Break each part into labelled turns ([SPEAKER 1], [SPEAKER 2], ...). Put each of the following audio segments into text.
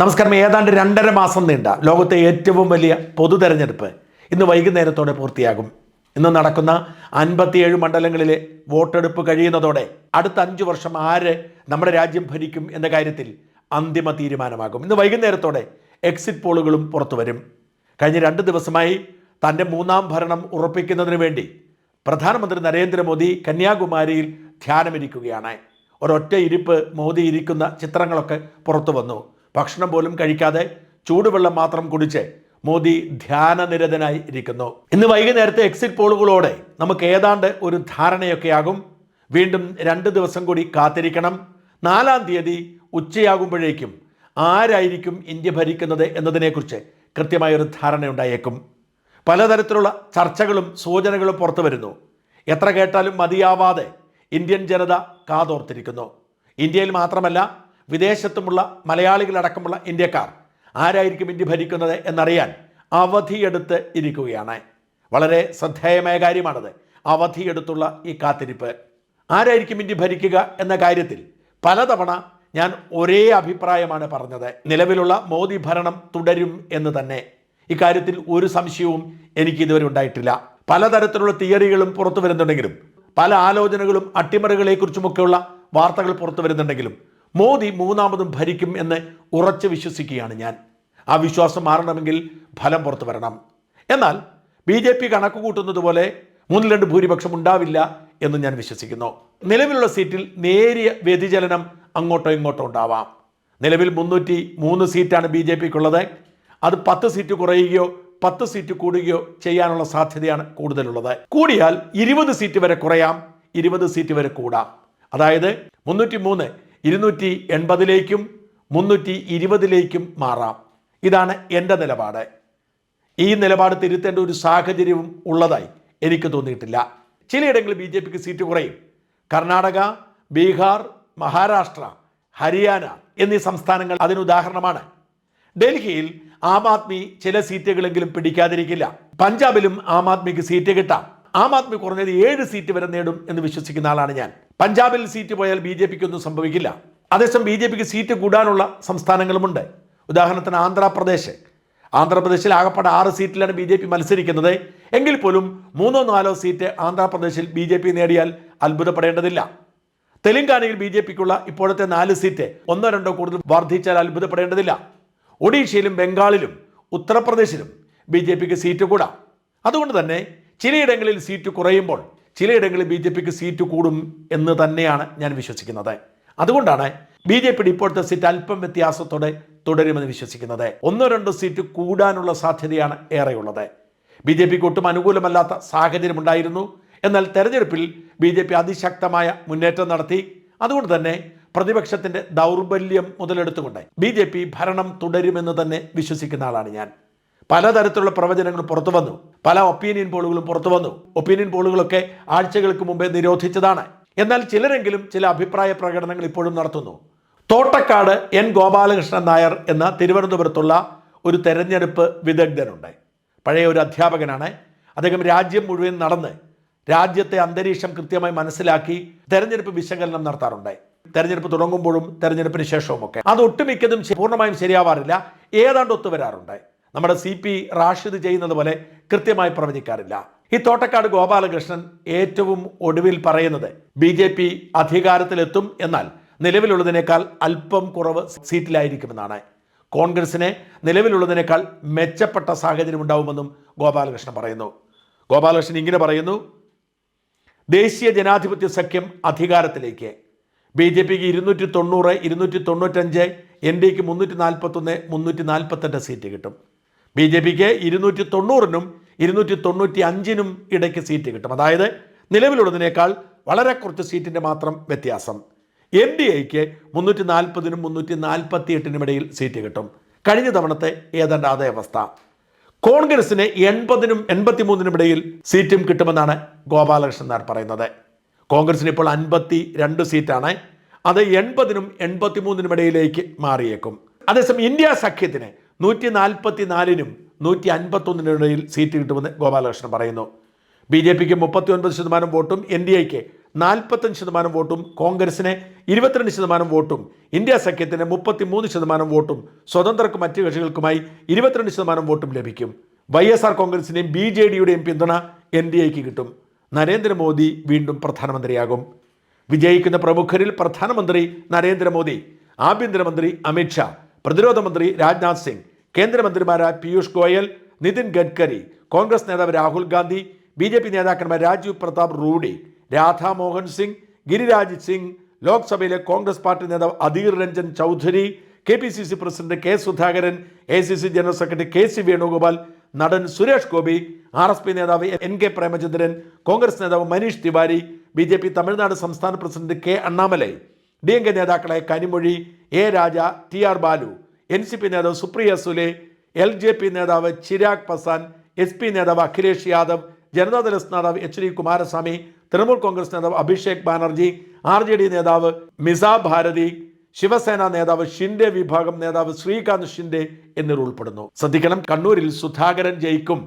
[SPEAKER 1] നമസ്കാരം. ഏതാണ്ട് രണ്ടര മാസം നീണ്ട ലോകത്തെ ഏറ്റവും വലിയ പൊതു തെരഞ്ഞെടുപ്പ് ഇന്ന് വൈകുന്നേരത്തോടെ പൂർത്തിയാകും. ഇന്ന് നടക്കുന്ന അൻപത്തിയേഴ് മണ്ഡലങ്ങളിലെ വോട്ടെടുപ്പ് കഴിയുന്നതോടെ അടുത്ത അഞ്ചു വർഷം ആര് നമ്മുടെ രാജ്യം ഭരിക്കും എന്ന കാര്യത്തിൽ അന്തിമ തീരുമാനമാകും. ഇന്ന് വൈകുന്നേരത്തോടെ എക്സിറ്റ് പോളുകളും പുറത്തുവരും കഴിഞ്ഞ രണ്ട് ദിവസമായി തന്റെ മൂന്നാം ഭരണം ഉറപ്പിക്കുന്നതിന് വേണ്ടി പ്രധാനമന്ത്രി നരേന്ദ്രമോദി കന്യാകുമാരിയിൽ ധ്യാനമിരിക്കുകയാണ്. ഒരൊറ്റ ഇരിപ്പ് മോദി ഇരിക്കുന്ന ചിത്രങ്ങളൊക്കെ പുറത്തു വന്നു. ഭക്ഷണം പോലും കഴിക്കാതെ ചൂടുവെള്ളം മാത്രം കുടിച്ച് മോദി ധ്യാനനിരതനായി ഇരിക്കുന്നു. ഇന്ന് വൈകുന്നേരത്തെ എക്സിറ്റ് പോളുകളോടെ നമുക്ക് ഏതാണ്ട് ഒരു ധാരണയൊക്കെയാകും. വീണ്ടും രണ്ട് ദിവസം കൂടി കാത്തിരിക്കണം. നാലാം തീയതി ഉച്ചയാകുമ്പോഴേക്കും ആരായിരിക്കും ഇന്ത്യ ഭരിക്കുന്നത് എന്നതിനെക്കുറിച്ച് കൃത്യമായൊരു ധാരണയുണ്ടായേക്കും. പലതരത്തിലുള്ള ചർച്ചകളും സൂചനകളും പുറത്തു വരുന്നു. എത്ര കേട്ടാലും മതിയാവാതെ ഇന്ത്യൻ ജനത കാതോർത്തിരിക്കുന്നു. ഇന്ത്യയിൽ മാത്രമല്ല വിദേശത്തുമുള്ള മലയാളികളടക്കമുള്ള ഇന്ത്യക്കാർ ആരായിരിക്കും ഇന്ത്യ ഭരിക്കുന്നത് എന്നറിയാൻ അവധിയെടുത്ത് ഇരിക്കുകയാണ്. വളരെ ശ്രദ്ധേയമായ കാര്യമാണത്. അവധിയെടുത്തുള്ള ഈ കാത്തിരിപ്പ്. ആരായിരിക്കും ഇന്ത്യ ഭരിക്കുക എന്ന കാര്യത്തിൽ പലതവണ ഞാൻ ഒരേ അഭിപ്രായമാണ് പറഞ്ഞത്. നിലവിലുള്ള മോദി ഭരണം തുടരും എന്ന് തന്നെ. ഇക്കാര്യത്തിൽ ഒരു സംശയവും എനിക്ക് ഇതുവരെ ഉണ്ടായിട്ടില്ല. പലതരത്തിലുള്ള തിയറികളും പുറത്തു വരുന്നുണ്ടെങ്കിലും പല ആലോചനകളും അട്ടിമറികളെക്കുറിച്ചുമൊക്കെയുള്ള വാർത്തകൾ പുറത്തു വരുന്നുണ്ടെങ്കിലും മോദി മൂന്നാമതും ഭരിക്കും എന്ന് ഉറച്ചു വിശ്വസിക്കുകയാണ് ഞാൻ. ആ വിശ്വാസം മാറണമെങ്കിൽ ഫലം പുറത്തു വരണം. എന്നാൽ ബി ജെ പി കണക്ക് കൂട്ടുന്നത് പോലെ മൂന്നിൽ രണ്ട് ഭൂരിപക്ഷം ഉണ്ടാവില്ല എന്ന് ഞാൻ വിശ്വസിക്കുന്നു. നിലവിലുള്ള സീറ്റിൽ നേരിയ വ്യതിചലനം അങ്ങോട്ടോ ഇങ്ങോട്ടോ ഉണ്ടാവാം. നിലവിൽ മുന്നൂറ്റി മൂന്ന് സീറ്റാണ് ബി ജെ പിക്കുള്ളത്. അത് പത്ത് സീറ്റ് കുറയുകയോ പത്ത് സീറ്റ് കൂടുകയോ ചെയ്യാനുള്ള സാധ്യതയാണ് കൂടുതലുള്ളത്. കൂടിയാൽ ഇരുപത് സീറ്റ് വരെ കുറയാം ഇരുപത് സീറ്റ് വരെ കൂടാം. അതായത് മുന്നൂറ്റി മൂന്ന് ഇരുന്നൂറ്റി എൺപതിലേക്കും മുന്നൂറ്റി ഇരുപതിലേക്കും മാറാം. ഇതാണ് എന്റെ നിലപാട്. ഈ നിലപാട് തിരുത്തേണ്ട ഒരു സാഹചര്യവും ഉള്ളതായി എനിക്ക് തോന്നിയിട്ടില്ല. ചിലയിടങ്ങളിൽ ബി ജെ പിക്ക് സീറ്റ് കുറയും. കർണാടക ബീഹാർ മഹാരാഷ്ട്ര ഹരിയാന എന്നീ സംസ്ഥാനങ്ങൾ അതിന് ഉദാഹരണമാണ്. ഡൽഹിയിൽ ആം ആദ്മി ചില സീറ്റുകളെങ്കിലും പിടിക്കാതിരിക്കില്ല. പഞ്ചാബിലും ആം ആദ്മിക്ക് സീറ്റ് കിട്ടാം. ആം ആദ്മി കുറഞ്ഞത് ഏഴ് സീറ്റ് വരെ നേടും എന്ന് വിശ്വസിക്കുന്ന ആളാണ് ഞാൻ. പഞ്ചാബിൽ സീറ്റ് പോയാൽ ബി ജെ പിക്ക് ഒന്നും സംഭവിക്കില്ല. അതേസമയം ബി ജെ പിക്ക് സീറ്റ് കൂടാനുള്ള സംസ്ഥാനങ്ങളുമുണ്ട്. ഉദാഹരണത്തിന് ആന്ധ്രാപ്രദേശ്. ആന്ധ്രാപ്രദേശിൽ ആകപ്പാടെ ആറ് സീറ്റിലാണ് ബി ജെ പി മത്സരിക്കുന്നത്. എങ്കിൽ പോലും മൂന്നോ നാലോ സീറ്റ് ആന്ധ്രാപ്രദേശിൽ ബി ജെ പി നേടിയാൽ അത്ഭുതപ്പെടേണ്ടതില്ല. തെലങ്കാനയിൽ ബി ജെ പിക്കുള്ള ഇപ്പോഴത്തെ നാല് സീറ്റ് ഒന്നോ രണ്ടോ കൂടുതൽ വർദ്ധിച്ചാൽ അത്ഭുതപ്പെടേണ്ടതില്ല. ഒഡീഷയിലും ബംഗാളിലും ഉത്തർപ്രദേശിലും ബി ജെ പിക്ക് സീറ്റ് കൂടാം. അതുകൊണ്ട് തന്നെ ചിലയിടങ്ങളിൽ സീറ്റ് കുറയുമ്പോൾ ചിലയിടങ്ങളിൽ ബി ജെ പിക്ക് സീറ്റ് കൂടും എന്ന് തന്നെയാണ് ഞാൻ വിശ്വസിക്കുന്നത്. അതുകൊണ്ടാണ് ബി ജെ പിയുടെ ഇപ്പോഴത്തെ സീറ്റ് അല്പം വ്യത്യാസത്തോടെ തുടരുമെന്ന് വിശ്വസിക്കുന്നത്. ഒന്നോ രണ്ടോ സീറ്റ് കൂടാനുള്ള സാധ്യതയാണ് ഏറെയുള്ളത്. ബി ജെ പിക്ക് ഒട്ടും അനുകൂലമല്ലാത്ത സാഹചര്യമുണ്ടായിരുന്നു. എന്നാൽ തെരഞ്ഞെടുപ്പിൽ ബി ജെ പി അതിശക്തമായ മുന്നേറ്റം നടത്തി. അതുകൊണ്ട് തന്നെ പ്രതിപക്ഷത്തിന്റെ ദൗർബല്യം മുതലെടുത്തുകൊണ്ട് ബി ജെ പി ഭരണം തുടരുമെന്ന് തന്നെ വിശ്വസിക്കുന്ന ആളാണ് ഞാൻ. പലതരത്തിലുള്ള പ്രവചനങ്ങൾ പുറത്തു വന്നു. പല ഒപ്പീനിയൻ പോളുകളും പുറത്തു വന്നു. ഒപ്പീനിയൻ പോളുകളൊക്കെ ആഴ്ചകൾക്ക് മുമ്പേ നിരോധിച്ചതാണ്. എന്നാൽ ചിലരെങ്കിലും ചില അഭിപ്രായ പ്രകടനങ്ങൾ ഇപ്പോഴും നടത്തുന്നു. തോട്ടക്കാട് എൻ ഗോപാലകൃഷ്ണൻ നായർ എന്ന തിരുവനന്തപുരത്തുള്ള ഒരു തെരഞ്ഞെടുപ്പ് വിദഗ്ധനുണ്ട്. പഴയ ഒരു അധ്യാപകനാണ്. അദ്ദേഹം രാജ്യം മുഴുവൻ നടന്ന് രാജ്യത്തെ അന്തരീക്ഷം കൃത്യമായി മനസ്സിലാക്കി തെരഞ്ഞെടുപ്പ് വിശകലനം നടത്താറുണ്ട്. തെരഞ്ഞെടുപ്പ് തുടങ്ങുമ്പോഴും തെരഞ്ഞെടുപ്പിന് ശേഷവും ഒക്കെ അത് ഒട്ടുമിക്കതും പൂർണമായും ശരിയാവാറില്ല. ഏതാണ്ട് ഒത്തുവരാറുണ്ട്. നമ്മുടെ സി പി റാഷിദ് ചെയ്യുന്നത് പോലെ കൃത്യമായി പ്രവചിക്കാറില്ല. ഈ തോട്ടക്കാട് ഗോപാലകൃഷ്ണൻ ഏറ്റവും ഒടുവിൽ പറയുന്നത് ബി ജെ പി അധികാരത്തിലെത്തും എന്നാൽ നിലവിലുള്ളതിനേക്കാൾ അല്പം കുറവ് സീറ്റിലായിരിക്കുമെന്നാണ്. കോൺഗ്രസിന് നിലവിലുള്ളതിനേക്കാൾ മെച്ചപ്പെട്ട സാഹചര്യം ഉണ്ടാവുമെന്നും ഗോപാലകൃഷ്ണൻ പറയുന്നു. ഗോപാലകൃഷ്ണൻ ഇങ്ങനെ പറയുന്നു ദേശീയ ജനാധിപത്യ സഖ്യം അധികാരത്തിലേക്ക്. ബി ജെ പിക്ക് ഇരുന്നൂറ്റി തൊണ്ണൂറ് ഇരുന്നൂറ്റി തൊണ്ണൂറ്റഞ്ച് എൻ ഡിക്ക് മുന്നൂറ്റി നാൽപ്പത്തൊന്ന് മുന്നൂറ്റി നാൽപ്പത്തെട്ട് സീറ്റ് കിട്ടും. ബി ജെ പിക്ക് ഇരുന്നൂറ്റി തൊണ്ണൂറിനും ഇരുന്നൂറ്റി തൊണ്ണൂറ്റി അഞ്ചിനും ഇടയ്ക്ക് സീറ്റ് കിട്ടും. അതായത് നിലവിലുള്ളതിനേക്കാൾ വളരെ കുറച്ച് സീറ്റിന്റെ മാത്രം വ്യത്യാസം. എൻ ഡി എക്ക് മുന്നൂറ്റി നാൽപ്പതിനും മുന്നൂറ്റി നാൽപ്പത്തി എട്ടിനും ഇടയിൽ സീറ്റ് കിട്ടും. കഴിഞ്ഞ തവണത്തെ ഏതാണ്ട് അതേ അവസ്ഥ. കോൺഗ്രസിന് എൺപതിനും എൺപത്തിമൂന്നിനും ഇടയിൽ സീറ്റും കിട്ടുമെന്നാണ് ഗോപാലകൃഷ്ണൻ നായർ പറയുന്നത്. കോൺഗ്രസിന് ഇപ്പോൾ അൻപത്തി രണ്ട് സീറ്റാണ്. അത് എൺപതിനും എൺപത്തിമൂന്നിനും ഇടയിലേക്ക് മാറിയേക്കും. അതേസമയം ഇന്ത്യ സഖ്യത്തിന് നൂറ്റി നാൽപ്പത്തി നാലിനും നൂറ്റി അൻപത്തൊന്നിനും ഇടയിൽ സീറ്റ് കിട്ടുമെന്ന് ഗോപാലകൃഷ്ണൻ പറയുന്നു. ബി ജെ പിക്ക് മുപ്പത്തി ഒൻപത് ശതമാനം വോട്ടും എൻ ഡി എക്ക് നാൽപ്പത്തഞ്ച് ശതമാനം വോട്ടും കോൺഗ്രസിന് ഇരുപത്തിരണ്ട് ശതമാനം വോട്ടും ഇന്ത്യ സഖ്യത്തിന് മുപ്പത്തിമൂന്ന് ശതമാനം വോട്ടും സ്വതന്ത്രർക്കും മറ്റ് കക്ഷികൾക്കുമായി ഇരുപത്തിരണ്ട് ശതമാനം വോട്ടും ലഭിക്കും. വൈ എസ് ആർ കോൺഗ്രസിന്റെയും ബി ജെ ഡിയുടെയും പിന്തുണ എൻ ഡി എക്ക് കിട്ടും. നരേന്ദ്രമോദി വീണ്ടും പ്രധാനമന്ത്രിയാകും. വിജയിക്കുന്ന പ്രമുഖരിൽ പ്രധാനമന്ത്രി നരേന്ദ്രമോദി ആഭ്യന്തരമന്ത്രി അമിത്ഷാ പ്രതിരോധ മന്ത്രി രാജ്നാഥ് സിംഗ് കേന്ദ്രമന്ത്രിമാരായ പീയൂഷ് ഗോയൽ നിതിൻ ഗഡ്കരി കോൺഗ്രസ് നേതാവ് Rahul Gandhi B J P നേതാക്കന്മാർ രാജീവ് പ്രതാപ് റൂഡി രാധാമോഹൻ സിംഗ് ഗിരിരാജ് സിംഗ് ലോക്സഭയിലെ കോൺഗ്രസ് പാർട്ടി നേതാവ് Adhir Ranjan Chowdhury K P C C president K Sudhakaran A C C general secretary K C Venugopal നടൻ Suresh Gopi R S P നേതാവ് N K Premachandran Congress നേതാവ് Manish Tewari B J P Tamil Nadu സംസ്ഥാന president K Annamalai. D M K നേതാക്കളായ Kanimozhi A Raja T R Baalu N C P നേതാവ് Supriya Sule L J P നേതാവ് Chirag പസാൻ S P നേതാവ് അഖിലേഷ് യാദവ് ജനതാദൾ നേതാവ് H D Kumaraswamy Trinamool Congress നേതാവ് Abhishek Banerjee R J D നേതാവ് മിസാ ഭാരതി ശിവസേന നേതാവ് ഷിൻഡെ വിഭാഗം നേതാവ് ശ്രീകാന്ത് ഷിൻഡെ എന്നിവർ ഉൾപ്പെടുന്നു. ശ്രദ്ധിക്കണം കണ്ണൂരിൽ സുധാകരൻ ജയിക്കും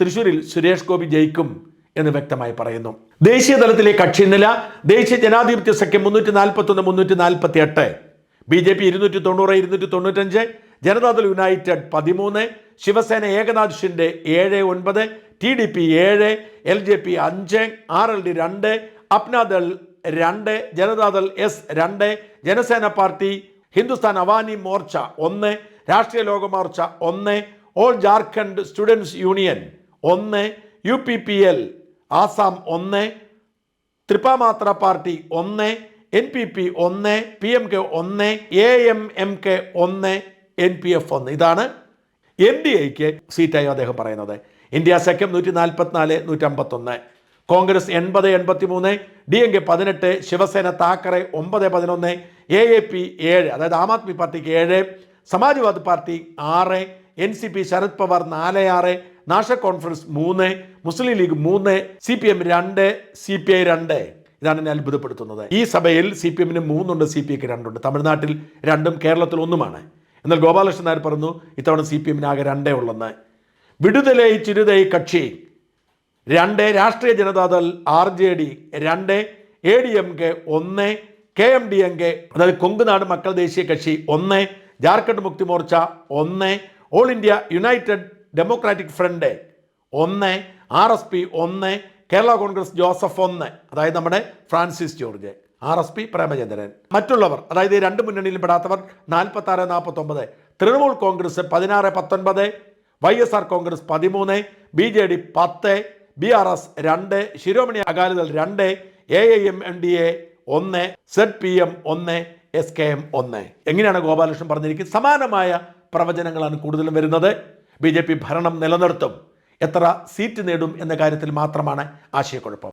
[SPEAKER 1] തൃശൂരിൽ സുരേഷ് ഗോപി ജയിക്കും. എന്ന് വ്യക്തമായി പറയുന്നു. ദേശീയ തലത്തിലെ കക്ഷി നില ദേശീയ ജനാധിപത്യ സഖ്യം മുന്നൂറ്റി നാൽപ്പത്തി ഒന്ന് മുന്നൂറ്റി നാൽപ്പത്തി എട്ട് ബി ജെ പി ഇരുന്നൂറ്റി തൊണ്ണൂറ് ഇരുന്നൂറ്റി തൊണ്ണൂറ്റഞ്ച് ജനതാദൾ യുണൈറ്റഡ് പതിമൂന്ന് ശിവസേന ഏകനാഥ് ഷിൻഡെ ഏഴ് ഒൻപത് ടി ഡി പി ഏഴ് എൽ ജെ പി അഞ്ച് ആർ എൽ ഡി രണ്ട് അപ്നാദൾ രണ്ട് ജനതാദൾ എസ് രണ്ട് ജനസേന പാർട്ടി ഹിന്ദുസ്ഥാൻ അവാനി മോർച്ച ഒന്ന് രാഷ്ട്രീയ ലോകമോർച്ച ഒന്ന് ഓൾ ജാർഖണ്ഡ് സ്റ്റുഡൻസ് യൂണിയൻ ഒന്ന് U P P L Assam ഒന്ന് ത്രിപാമാത്ര പാർട്ടി ഒന്ന് എൻ പി പി ഒന്ന് പി എം കെ ഒന്ന് എ എം എം കെ ഒന്ന് എൻ പി എഫ് ഒന്ന്. ഇതാണ് എൻ ഡി എക്ക് സീറ്റായി അദ്ദേഹം പറയുന്നത്. ഇന്ത്യ സഖ്യം നൂറ്റി നാൽപ്പത്തിനാല് നൂറ്റമ്പത്തൊന്ന്. കോൺഗ്രസ് എൺപത് എൺപത്തി മൂന്ന് ഡി എം കെ പതിനെട്ട് ശിവസേന താക്കറെ ഒമ്പത് പതിനൊന്ന്. എ എ പി ഏഴ് അതായത് ആം ആദ്മി പാർട്ടിക്ക് ഏഴ് സമാജ്വാദി പാർട്ടി ആറ് N C P Sharad Pawar നാല് ആറ് നാഷണൽ കോൺഫറൻസ് മൂന്ന് മുസ്ലിം ലീഗ് മൂന്ന് സി പി എം രണ്ട് സി പി ഐ രണ്ട്. ഇതാണ് എന്നെ അത്ഭുതപ്പെടുത്തുന്നത്. ഈ സഭയിൽ സി പി എമ്മിന് മൂന്നുണ്ട് സി പി ഐക്ക് രണ്ടുണ്ട്. തമിഴ്നാട്ടിൽ രണ്ടും കേരളത്തിൽ ഒന്നുമാണ്. എന്നാൽ ഗോപാലകൃഷ്ണൻ നായർ പറഞ്ഞു ഇത്തവണ സി പി എമ്മിന് ആകെ രണ്ടേ ഉള്ളെന്ന്. വിടുതലൈ ചിരുതൈ കക്ഷി. രണ്ട് Rashtriya Janata Dal R J D. രണ്ട് എ ഡി എം കെ ഒന്ന് K M D M K അതായത് കൊങ്കുനാട് മക്കൾ ദേശീയ കക്ഷി ഒന്ന് ജാർഖണ്ഡ് മുക്തി മോർച്ച ഒന്ന് all India united democratic front ഒന്ന് ആർ എസ് പി ഒന്ന് കേരള കോൺഗ്രസ് ജോസഫ് ഒന്ന് അതായത് നമ്മുടെ Francis George R S P Premachandran. മറ്റുള്ളവർ അതായത് രണ്ട് മുന്നണിയിലും പെടാത്തവർ നാൽപ്പത്തി ആറ് നാൽപ്പത്തൊമ്പത് തൃണമൂൽ കോൺഗ്രസ് പതിനാറ് പത്തൊൻപത്. വൈ എസ് ആർ കോൺഗ്രസ് പതിമൂന്ന്. ബി ജെ ഡി പത്ത്. ബി ആർ എസ് രണ്ട്. ശിരോമണി അകാലിദൾ രണ്ട്. A I M M D A ഒന്ന്. സെഡ് പി എം ഒന്ന്. എസ് കെ എം ഒന്ന്. എങ്ങനെയാണ് ഗോപാലകൃഷ്ണൻ പറഞ്ഞിരിക്കുന്നത്? സമാനമായ പ്രവചനങ്ങളാണ് കൂടുതലും വരുന്നത്. ബി ഭരണം നിലനിർത്തും. എത്ര സീറ്റ് നേടും എന്ന കാര്യത്തിൽ മാത്രമാണ് ആശയക്കുഴപ്പം.